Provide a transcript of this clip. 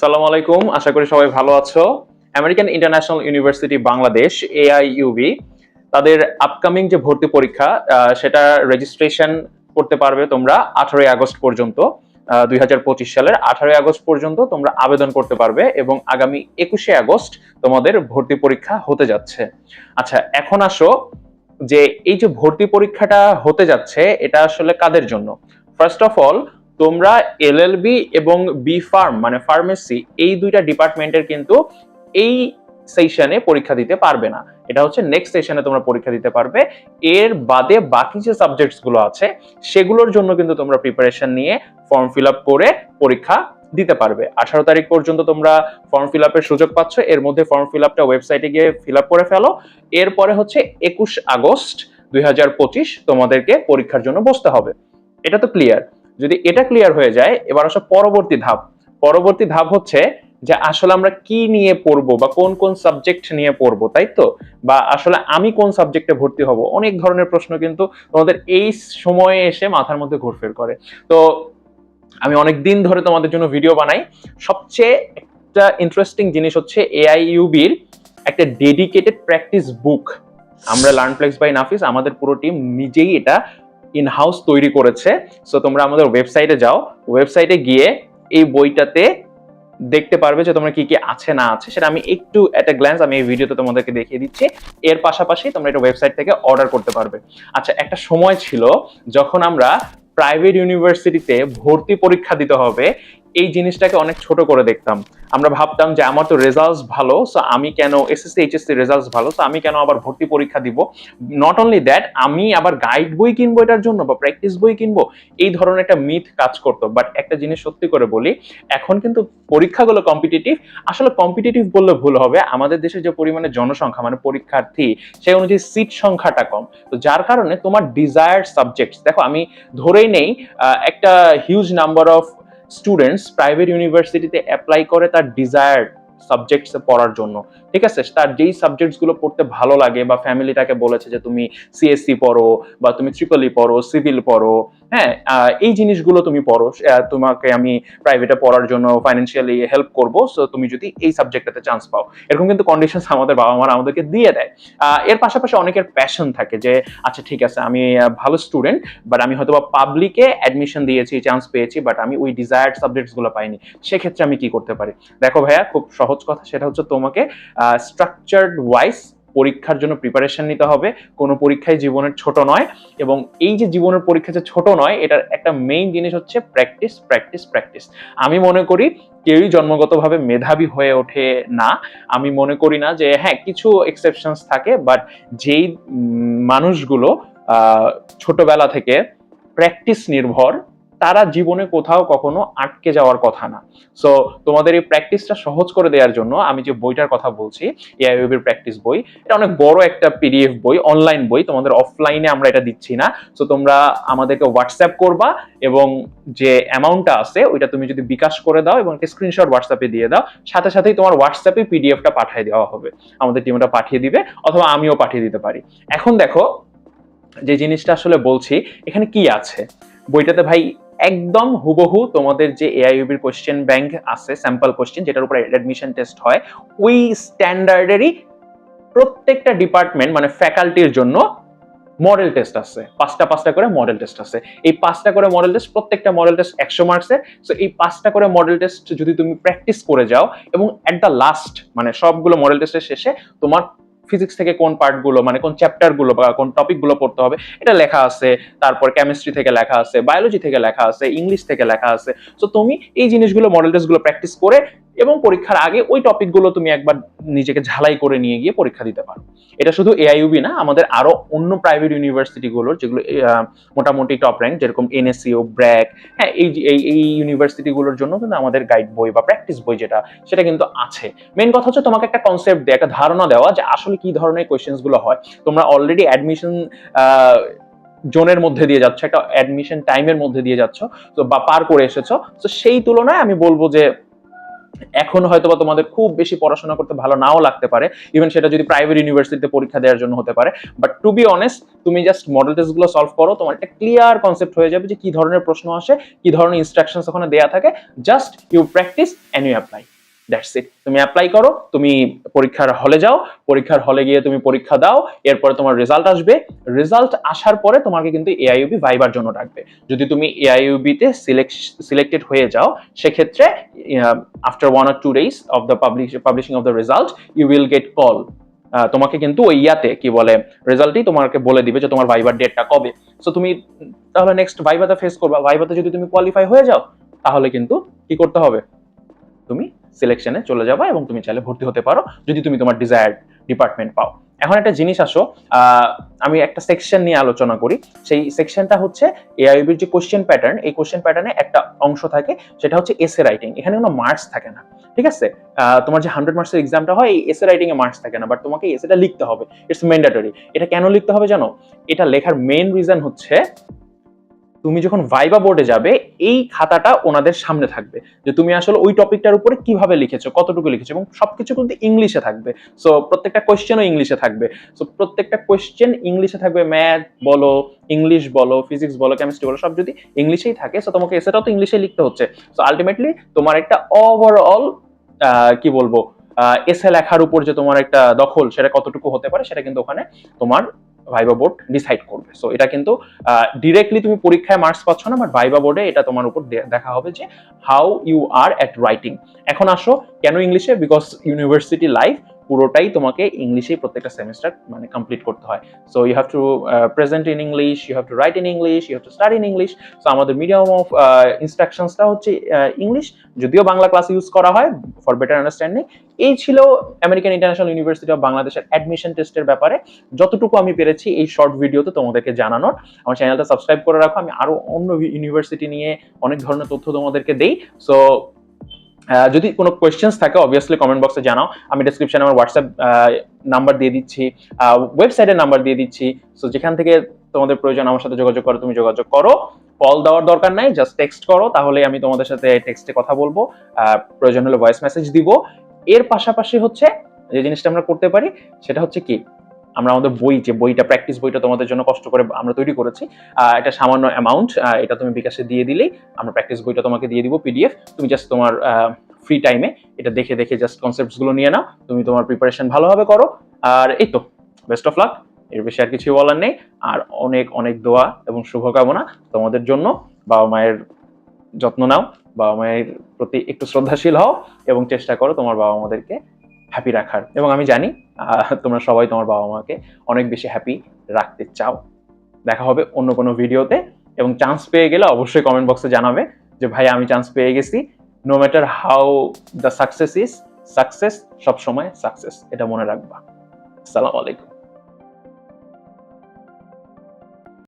সালাম আলাইকুম, আশা করি সবাই ভালো আছো। American International University Bangladesh, AIUB. তাদের আপকামিং যে ভর্তি পরীক্ষা সেটা রেজিস্ট্রেশন করতে পারবে তোমরা আঠারোই আগস্ট পর্যন্ত দুই হাজার পঁচিশ সালের আঠারোই আগস্ট পর্যন্ত তোমরা আবেদন করতে পারবে এবং আগামী একুশে আগস্ট তোমাদের ভর্তি পরীক্ষা হতে যাচ্ছে। আচ্ছা এখন আসো যে এই যে ভর্তি পরীক্ষাটা হতে যাচ্ছে, এটা আসলে কাদের জন্য? ফার্স্ট অফ অল তোমরা এলএলবি এবং বি ফার্ম মানে ফার্মেসি এই দুইটা ডিপার্টমেন্টের কিন্তু এই সেশনে পরীক্ষা দিতে পারবে না। এটা হচ্ছে নেক্সট সেশনে তোমরা পরীক্ষা দিতে পারবে। এর বাদে বাকি যে সাবজেক্টসগুলো আছে, সেগুলোর জন্য কিন্তু তোমরা প্রিপারেশন নিয়ে ফর্ম ফিল আপ করে পরীক্ষা দিতে পারবে। আঠারো তারিখ পর্যন্ত তোমরা ফর্ম ফিল আপের সুযোগ পাচ্ছ। এর মধ্যে ফর্ম ফিল আপটা ওয়েবসাইটে গিয়ে ফিল আপ করে ফেলো। এরপরে হচ্ছে একুশ আগস্ট দুই হাজার পঁচিশ তোমাদেরকে পরীক্ষার জন্য বসতে হবে। এটা তো ক্লিয়ার যদি এটা ক্লিয়ার হয়ে যায়, এবার আসলে পরবর্তী ধাপ। পরবর্তী ধাপ হচ্ছে যে আসলে আমরা কি নিয়ে পড়ব বা কোন কোন সাবজেক্ট নিয়ে পড়ব, তাই তো? বা আসলে আমি কোন সাবজেক্টে ভর্তি হব? অনেক ধরনের প্রশ্ন কিন্তু তোমাদের এই সময়ে এসে মাথার মধ্যে ঘুরফের করে। তো আমি অনেক দিন ধরে তোমাদের জন্য ভিডিও বানাই। সবচেয়ে একটা ইন্টারেস্টিং জিনিস হচ্ছে এআইইউবির একটা ডেডিকেটেড প্র্যাকটিস বুক আমরা লার্নপ্লেক্স বাই নাফিস আমাদের পুরো টিম নিজেই এটা ইন হাউস তৈরি করেছে। সো তোমরা আমাদের ওয়েবসাইটে যাও। ওয়েবসাইটে গিয়ে এই বইটাতে দেখতে পারবে যে তোমরা কি কি আছে, না আছে। সেটা আমি একটু একটা গ্ল্যান্স আমি এই ভিডিওতে তোমাদেরকে দেখিয়ে দিচ্ছি। এর পাশাপাশি তোমরা এটা ওয়েবসাইট থেকে অর্ডার করতে পারবে। আচ্ছা একটা সময় ছিল যখন আমরা প্রাইভেট ইউনিভার্সিটিতে ভর্তি পরীক্ষা দিতে হবে। এই জিনিসটাকে অনেক ছোট করে দেখতাম। আমরা ভাবতাম যে আমার তো রেজাল্টস ভালো সো আমি কেন এসএসসি এইচএসসি রেজাল্টস ভালো সো আমি কেন আবার ভর্তি পরীক্ষা দিব? নট অনলি দ্যাট আমি আবার গাইড বই কিনবো এটার জন্য বা প্র্যাকটিস বই কিনবো, এই ধরনের একটা মিথ কাজ করতো। বাট একটা জিনিস সত্যি করে বলি, এখন কিন্তু পরীক্ষাগুলো কম্পিটিটিভ আসলে কম্পিটিটিভ বললে ভুল হবে। আমাদের দেশে যে পরিমাণে জনসংখ্যা মানে পরীক্ষার্থী, সেই অনুযায়ী সিট সংখ্যাটা কম। তো যার কারণে তোমার ডিজায়ার্ড সাবজেক্টস দেখো আমি ধরেই নেই একটা huge number of students private ইউনিভার্সিটিতে অ্যাপ্লাই করে তার ডিজায়ার্ড সাবজেক্টস পড়ার জন্য। ঠিক আছে? তার যেই সাবজেক্টসগুলো পড়তে ভালো লাগে বা ফ্যামিলিটাকে বলেছে যে তুমি সিএসসি পড়ো বা তুমি ট্রিপলি পড়ো সিভিল পড়ো হ্যাঁ এই জিনিসগুলো তুমি পড়ো তোমাকে আমি প্রাইভেটে পড়ার জন্য ফাইন্যান্সিয়ালি হেল্প করব সো তুমি যদি এই সাবজেক্টটাতে চান্স পাও। এরকম কিন্তু কন্ডিশন আমাদের বাবা মারা আমাদেরকে দিয়ে দেয়। এর পাশাপাশি অনেকের প্যাশন থাকে যে আচ্ছা ঠিক আছে, আমি ভালো স্টুডেন্ট বাট আমি হয়তো বা পাবলিকে অ্যাডমিশন দিয়েছি চান্স পেয়েছি বাট আমি ওই ডিজায়ার্ড সাবজেক্টসগুলো পাইনি। সেক্ষেত্রে আমি কি করতে পারি? দেখো ভাইয়া, খুব সহজ কথা, সেটা হচ্ছে তোমাকে স্ট্রাকচার্ড ওয়াইজ পরীক্ষার জন্য প্রিপারেশন নিতে হবে। কোনো পরীক্ষায় জীবনের ছোট নয় এবং এই যে জীবনের পরীক্ষা যে ছোট নয়, এটার একটা মেইন জিনিস হচ্ছে প্র্যাকটিস প্র্যাকটিস প্র্যাকটিস আমি মনে করি কেউই জন্মগতভাবে মেধাবী হয়ে ওঠে না। আমি মনে করি না যে হ্যাঁ কিছু এক্সেপশনস থাকে বাট যেই মানুষগুলো ছোটবেলা থেকে প্র্যাকটিস নির্ভর তারা জীবনে কোথাও কখনো আটকে যাওয়ার কথা না। সো তোমাদের এই প্র্যাকটিসটা সহজ করে দেওয়ার জন্য আমি যে বইটার কথা বলছি এআইওবির প্র্যাকটিস বই, এটা অনেক বড় একটা পিডিএফ বই অনলাইন বই, তোমাদের অফলাইনে আমরা এটা দিচ্ছি না। সো তোমরা আমাদেরকে হোয়াটসঅ্যাপ করবা এবং যে অ্যামাউন্টটা আছে, ওইটা তুমি যদি বিকাশ করে দাও এবং একটা স্ক্রিনশট হোয়াটসঅ্যাপে দিয়ে দাও, সাথে সাথেই তোমার হোয়াটসঅ্যাপে পিডিএফটা পাঠিয়ে দেওয়া হবে। আমাদের টিম ওটা পাঠিয়ে দিবে অথবা আমিও পাঠিয়ে দিতে পারি। এখন দেখো, যে জিনিসটা আসলে বলছি, এখানে কি আছে? বইটাতে ভাই একদম হুবহু তোমাদের যে এআইইউবির কোশ্চেন ব্যাংক আছে স্যাম্পল কোশ্চেন যেটার উপর অ্যাডমিশন টেস্ট হয়, ওই স্ট্যান্ডার্ডেরই প্রত্যেকটা ডিপার্টমেন্ট মানে ফ্যাকাল্টির জন্য মডেল টেস্ট আছে। পাঁচটা পাঁচটা করে মডেল টেস্ট আছে। এই পাঁচটা করে মডেল টেস্ট প্রত্যেকটা মডেল টেস্ট একশো মার্কসের সো এই পাঁচটা করে মডেল টেস্ট যদি তুমি প্র্যাকটিস করে যাও, এবং অ্যাট দ্য লাস্ট মানে সবগুলো মডেল টেস্টের শেষে তোমার ফিজিক্স থেকে কোন পার্টগুলো মানে কোন চ্যাপ্টারগুলো বা কোন টপিকগুলো পড়তে হবে, এটা লেখা আছে, তারপর কেমিস্ট্রি থেকে লেখা আছে বায়োলজি থেকে লেখা আছে ইংলিশ থেকে লেখা আছে। সো তুমি এই জিনিসগুলো মডেল টেস্টগুলো প্র্যাকটিস করে এবং পরীক্ষার আগে ওই টপিকগুলো তুমি একবার নিজেকে ঝালাই করে নিয়ে গিয়ে পরীক্ষা দিতে পারো। এটা শুধু এআইইউবি না, আমাদের আরও অন্য প্রাইভেট ইউনিভার্সিটি গুলোর যেগুলো মোটামুটি টপ র্যাঙ্ক যেরকম এনএসসিও ব্র্যাক হ্যাঁ এই এই এই ইউনিভার্সিটি গুলোর জন্য কিন্তু আমাদের গাইড বই বা প্র্যাকটিস বই যেটা, সেটা কিন্তু আছে। মেন কথা হচ্ছে তোমাকে একটা কনসেপ্ট দেওয়া একটা ধারণা দেওয়া যে আসলে কি ধরনের কোয়েশ্চেন্সগুলো হয়। তোমরা অলরেডি অ্যাডমিশন জোনের মধ্যে দিয়ে যাচ্ছ, একটা অ্যাডমিশন টাইমের মধ্যে দিয়ে যাচ্ছ, তো বা পার করে এসেছ। তো সেই তুলনায় আমি বলব যে এখন হয়তো বা তোমাদের খুব বেশি পড়াশোনা করতে ভালো নাও লাগতে পারে ইভেন সেটা যদি প্রাইভেট ইউনিভার্সিটিতে পরীক্ষা দেওয়ার জন্য হতে পারে বাট টু বি অনেস্ট তুমি জাস্ট মডেল টেস্টগুলো সলভ করো, তোমার একটা ক্লিয়ার কনসেপ্ট হয়ে যাবে যে কি ধরনের প্রশ্ন আসে, কি ধরনের ইনস্ট্রাকশনস ওখানে দেওয়া থাকে just you practice and you apply that's it তুমি অ্যাপ্লাই করো, তুমি পরীক্ষার হলে যাও, পরীক্ষার হলে গিয়ে তুমি পরীক্ষা দাও, এরপরে তোমার রেজাল্ট আসবে। রেজাল্ট আসার পরে তোমাকে কিন্তু এআইইউবি ভাইবার জন্য ডাকবে। যদি তুমি এআইইউবিতে সিলেক্টেড হয়ে যাও, সেক্ষেত্রে after one or two days of the publish publishing of the result you will get call তোমাকে কিন্তু ওই ইয়াতে কি বলে রেজাল্টই তোমাকে বলে দিবে যে তোমার ভাইবার ডেটটা কবে। সো তুমি তাহলে নেক্সট ভাইবাতে ফেস করবা। ভাইবাতে যদি তুমি কোয়ালিফাই হয়ে যাও, তাহলে কিন্তু কি করতে হবে? তুমি সিলেকশনে চলে যাবা এবং তুমি চাইলে ভর্তি হতে পারো যদি তুমি তোমার ডিজায়ার্ড ডিপার্টমেন্ট পাও। এখন একটা জিনিস আসো আমি একটা সেকশন নিয়ে আলোচনা করি। সেই সেকশনটা হচ্ছে এআইবির যে কোশ্চেন প্যাটার্ন এই কোশ্চেন প্যাটার্নে একটা অংশ থাকে, সেটা হচ্ছে এসে রাইটিং এখানে কোনো মার্কস থাকে না, ঠিক আছে? তোমার যে হান্ড্রেড মার্কসের এক্সামটা হয়, এই এসে রাইটিং এ মার্কস থাকে না বাট তোমাকে এসেটা লিখতে হবে। ইটস ম্যান্ডেটরি এটা কেন লিখতে হবে জানো? এটা লেখার মেইন রিজন হচ্ছে তুমি যখন ভাইবা বোর্ডে যাবে, এই খাতাটা ওনাদের সামনে থাকবে। যে তুমি আসলে ওই টপিকটার উপরে কীভাবে লিখেছো, কতটুকু লিখেছো এবং সবকিছু কিন্তু ইংলিশে থাকবে। সো প্রত্যেকটা কোয়েশ্চেনও ইংলিশে থাকবে। সো প্রত্যেকটা কোয়েশ্চেন ইংলিশে থাকবে। ম্যাথ বলো ইংলিশ বলো ফিজিক্স বলো কেমিস্ট্রি বলো, সব যদি ইংলিশেই থাকে সো তোমাকে এসেটাও তো ইংলিশে লিখতে হচ্ছে। সো আলটিমেটলি তোমার একটা ওভারঅল কি বলব এসে লেখার উপর যে তোমার একটা দখল, সেটা কতটুকু হতে পারে, সেটা কিন্তু ওখানে তোমার ভাইবা বোর্ড ডিসাইড করবে। সো এটা কিন্তু ডিরেক্টলি তুমি পরীক্ষায় মার্কস পাচ্ছ না বাট ভাইবা বোর্ডে এটা তোমার উপর দেখা হবে যে how you are at writing এখন আসো, কেন ইংলিশে বিকজ ইউনিভার্সিটি লাইফ পুরোটাই তোমাকে ইংলিশেই প্রত্যেকটা সেমিস্টার মানে কমপ্লিট করতে হয়। So you have to present in English you have to write in English you have to study in English so আমাদের মিডিয়াম অফ ইনস্ট্রাকশনসটা হচ্ছে ইংলিশ যদিও বাংলা ক্লাস ইউজ করা হয় ফর বেটার আন্ডারস্ট্যান্ডিং এই ছিল আমেরিকান ইন্টারন্যাশনাল ইউনিভার্সিটি অফ বাংলাদেশের admission টেস্টের ব্যাপারে। যতটুকু আমি পেরেছি এই শর্ট ভিডিওতে তোমাদেরকে জানানোর। আমার চ্যানেলটা সাবস্ক্রাইব করে রাখো। আমি আরও অন্য ইউনিভার্সিটি নিয়ে অনেক ধরনের তথ্য তোমাদেরকে দেই। সো যদি কোনো কোয়েশ্চেন্স থাকে অবভিয়াসলি কমেন্ট বক্সে জানাও। আমি ডেসক্রিপশনে আমার হোয়াটসঅ্যাপ নাম্বার দিয়ে দিচ্ছি ওয়েবসাইটের নাম্বার দিয়ে দিচ্ছি। সো যেখান থেকে তোমাদের প্রয়োজন আমার সাথে যোগাযোগ করো, তুমি যোগাযোগ করো। কল দেওয়ার দরকার নাই জাস্ট টেক্সট করো, তাহলে আমি তোমাদের সাথে টেক্সটে কথা বলব। প্রয়োজন হলে ভয়েস মেসেজ দিব। এর পাশাপাশি হচ্ছে, যে জিনিসটা আমরা করতে পারি, সেটা হচ্ছে কি? আমরা আমাদের বই, যে বইটা প্র্যাকটিস বইটা তোমাদের জন্য কষ্ট করে আমরা তৈরি করেছি এটা সামান্য অ্যামাউন্ট এটা তুমি বিকাশে দিয়ে দিলেই আমরা প্র্যাকটিস বইটা তোমাকে দিয়ে দিব পিডিএফ তুমি জাস্ট তোমার ফ্রি টাইমে এটা দেখে দেখে জাস্ট কনসেপ্টসগুলো নিয়ে নাও। তুমি তোমার প্রিপারেশন ভালোভাবে করো। আর এই তো বেস্ট অফ লাক এর বেশি আর কিছু বলার নেই। আর অনেক অনেক দোয়া এবং শুভকামনা তোমাদের জন্য। বাবা মায়ের যত্ন নাও। বাবা মায়ের প্রতি একটু শ্রদ্ধাশীল হও এবং চেষ্টা করো তোমার বাবা মাদেরকে হ্যাপি রাখার। এবং আমি জানি তোমরা সবাই তোমার বাবা মাকে অনেক বেশি হ্যাপি রাখতে চাও। দেখা হবে অন্য কোনো ভিডিওতে। এবং চান্স পেয়ে গেলে অবশ্যই কমেন্ট বক্সে জানাবে যে ভাই আমি চান্স পেয়ে গেছি। No matter how the success is success সবসময় সাকসেস এটা মনে রাখবা। সালাম আলাইকুম।